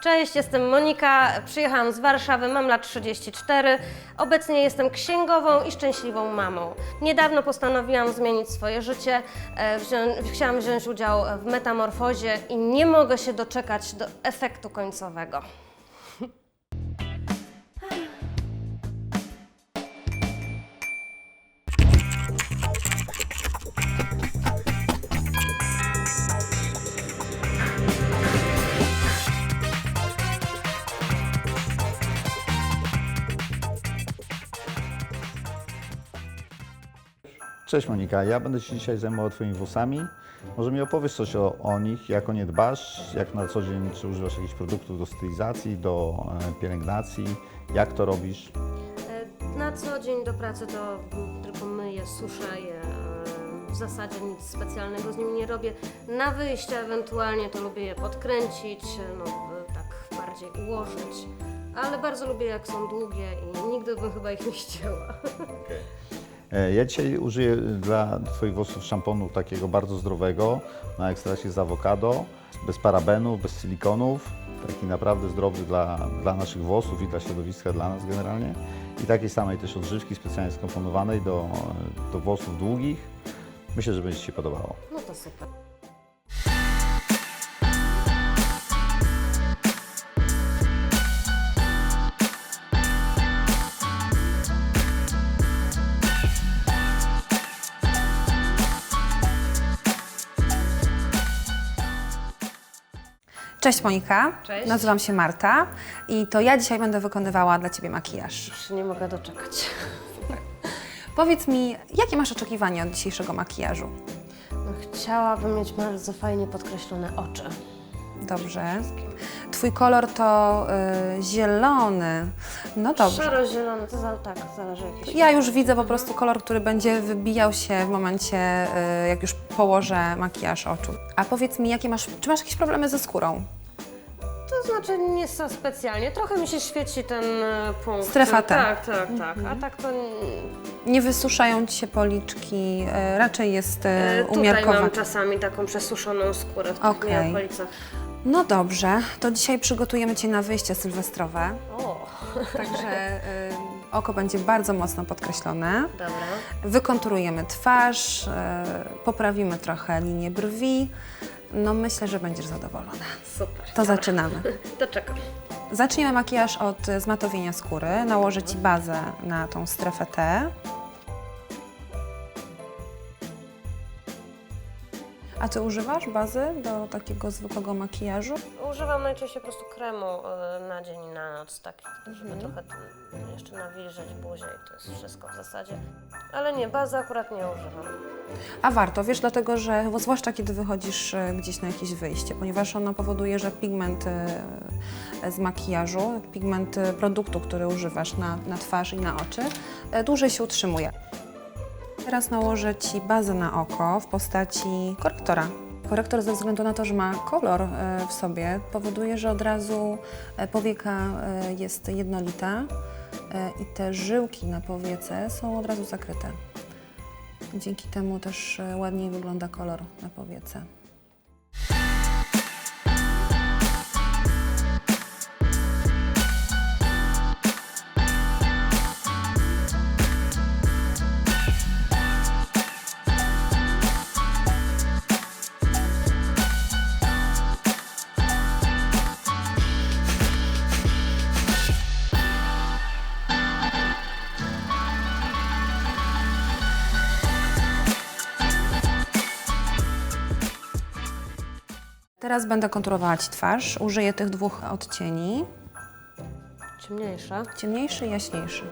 Cześć, jestem Monika, przyjechałam z Warszawy, mam lat 34. Obecnie jestem księgową i szczęśliwą mamą. Niedawno postanowiłam zmienić swoje życie, e, wzią- chciałam wziąć udział w metamorfozie i nie mogę się doczekać do efektu końcowego. Cześć Monika, ja będę się dzisiaj zajmował Twoimi włosami. Może mi opowiesz coś o, o nich, jak o nie dbasz, jak na co dzień, czy używasz jakichś produktów do stylizacji, do e, pielęgnacji, jak to robisz? E, Na co dzień do pracy to tylko myję, suszę je. e, W zasadzie nic specjalnego z nimi nie robię. Na wyjście ewentualnie to lubię je podkręcić, no tak bardziej ułożyć. Ale bardzo lubię jak są długie i nigdy bym chyba ich nie ścięła. E, Ja dzisiaj użyję dla Twoich włosów szamponu takiego bardzo zdrowego, na ekstrakcie z awokado, bez parabenów, bez silikonów. Taki naprawdę zdrowy dla, dla naszych włosów i dla środowiska, dla nas generalnie. I takiej samej też odżywki specjalnie skomponowanej do, do włosów długich. Myślę, że będzie Ci się podobało. No to super. Cześć Monika, Cześć. nazywam się Marta i to ja dzisiaj będę wykonywała dla Ciebie makijaż. Już nie mogę doczekać. Powiedz mi, jakie masz oczekiwania od dzisiejszego makijażu? No, chciałabym mieć bardzo fajnie podkreślone oczy. Dobrze. Twój kolor to y, zielony. No dobrze. Szaro-zielony, to za, tak, zależy jakiś. Ja już widzę po prostu kolor, który będzie wybijał się w momencie, y, jak już położę makijaż oczu. A powiedz mi, jakie masz, czy masz jakieś problemy ze skórą? To znaczy nie so specjalnie. Trochę mi się świeci ten e, punkt. Strefa T. Tak, tak, tak. A tak to n- Nie wysuszają Ci się policzki, y, raczej jest y, e, tutaj umiarkowane. mam czasami taką przesuszoną skórę w tych Okej. okay. okolicach. No dobrze, to dzisiaj przygotujemy Cię na wyjście sylwestrowe. O, Także y, oko będzie bardzo mocno podkreślone. dobra. Wykonturujemy twarz, y, poprawimy trochę linię brwi. No myślę, że będziesz zadowolona. Super. To zaczynamy. To czekam. Zaczniemy makijaż od zmatowienia skóry. Nałożę Ci bazę na tą strefę T. A Ty używasz bazy do takiego zwykłego makijażu? Używam najczęściej po prostu kremu e, na dzień i na noc, tak, żeby Mhm. trochę tu jeszcze nawilżyć buzię i to jest wszystko w zasadzie. Ale nie, bazy akurat nie używam. A warto, wiesz, dlatego że, bo zwłaszcza kiedy wychodzisz e, gdzieś na jakieś wyjście, ponieważ ono powoduje, że pigment e, z makijażu, pigment e, produktu, który używasz na, na twarz i na oczy, e, dłużej się utrzymuje. Teraz nałożę Ci bazę na oko w postaci korektora. Korektor ze względu na to, że ma kolor e, w sobie, powoduje, że od razu e, powieka e, jest jednolita i te żyłki na powiece są od razu zakryte. Dzięki temu też ładniej wygląda kolor na powiece. Teraz będę konturowała Ci twarz. Użyję tych dwóch odcieni. Ciemniejsza. Ciemniejszy i jaśniejszy.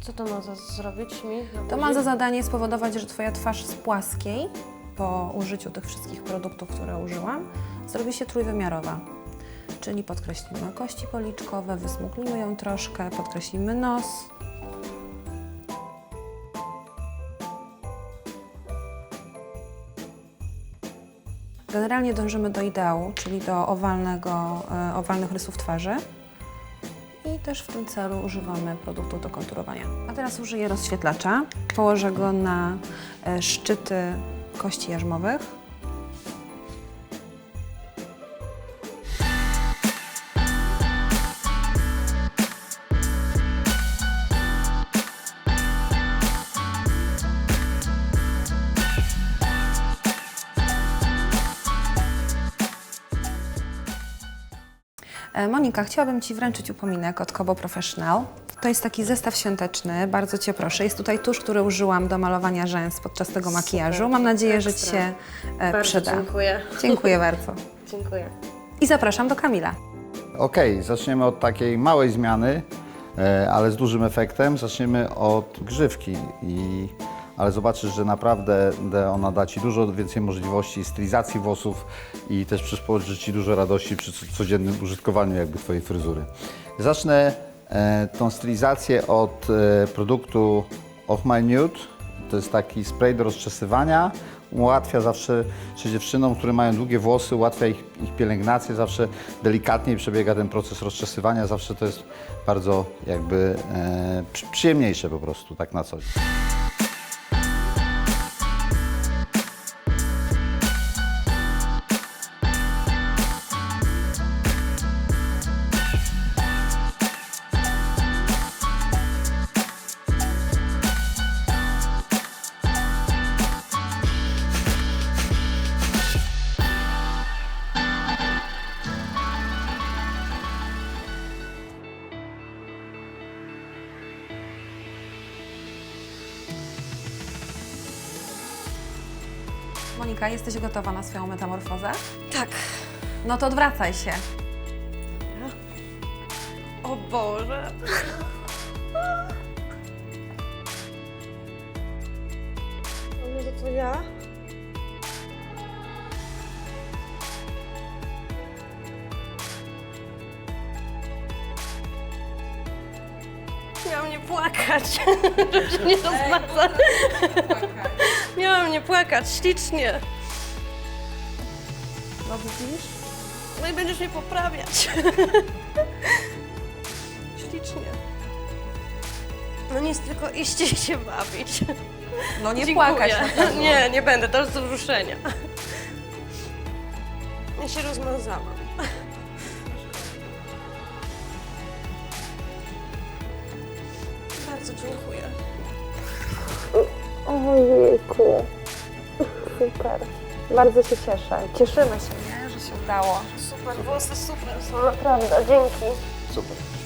Co to ma za zrobić mi? To ma za zadanie spowodować, że Twoja twarz z płaskiej, po użyciu tych wszystkich produktów, które użyłam, zrobi się trójwymiarowa. Czyli podkreślimy kości policzkowe, wysmuklimy ją troszkę, podkreślimy nos. Generalnie dążymy do ideału, czyli do owalnego, e, owalnych rysów twarzy. I też w tym celu używamy produktu do konturowania. A teraz użyję rozświetlacza. Położę go na e, szczyty kości jarzmowych. Monika, chciałabym Ci wręczyć upominek od Kobo Professional. To jest taki zestaw świąteczny, bardzo Cię proszę. Jest tutaj tusz, który użyłam do malowania rzęs podczas tego makijażu. Mam nadzieję, że Ci Ekstra. się e, Bardzo przyda. dziękuję. Dziękuję bardzo. Dziękuję. I zapraszam do Kamila. Okej, zaczniemy od takiej małej zmiany, e, ale z dużym efektem. Zaczniemy od grzywki, i, ale zobaczysz, że naprawdę de- ona da Ci dużo więcej możliwości stylizacji włosów i też przysporzy Ci dużo radości przy co- codziennym użytkowaniu jakby Twojej fryzury. Zacznę e, tą stylizację od e, produktu Of My Nude. To jest taki spray do rozczesywania. Ułatwia zawsze, czy dziewczynom, które mają długie włosy, ułatwia ich, ich pielęgnację. Zawsze delikatniej przebiega ten proces rozczesywania. Zawsze to jest bardzo jakby e, przy- przyjemniejsze po prostu, tak na co dzień. Monika, jesteś gotowa na swoją metamorfozę? Tak. No to odwracaj się. O Boże. O Jezu, to ja? Miałam nie płakać, żeby się nie rozmaza. Miałam nie płakać, ślicznie. No widzisz? No i będziesz mnie poprawiać. Ślicznie. No nic, tylko iść i się bawić. No nie Dziękuję. płakać na pewno. Nie, nie będę, to jest wzruszenia. Ja się rozmazałam. Bardzo dziękuję. Ojejku. Super. Bardzo się cieszę. Cieszymy się, nie? że się udało. Super, włosy super są, naprawdę, dzięki. Super.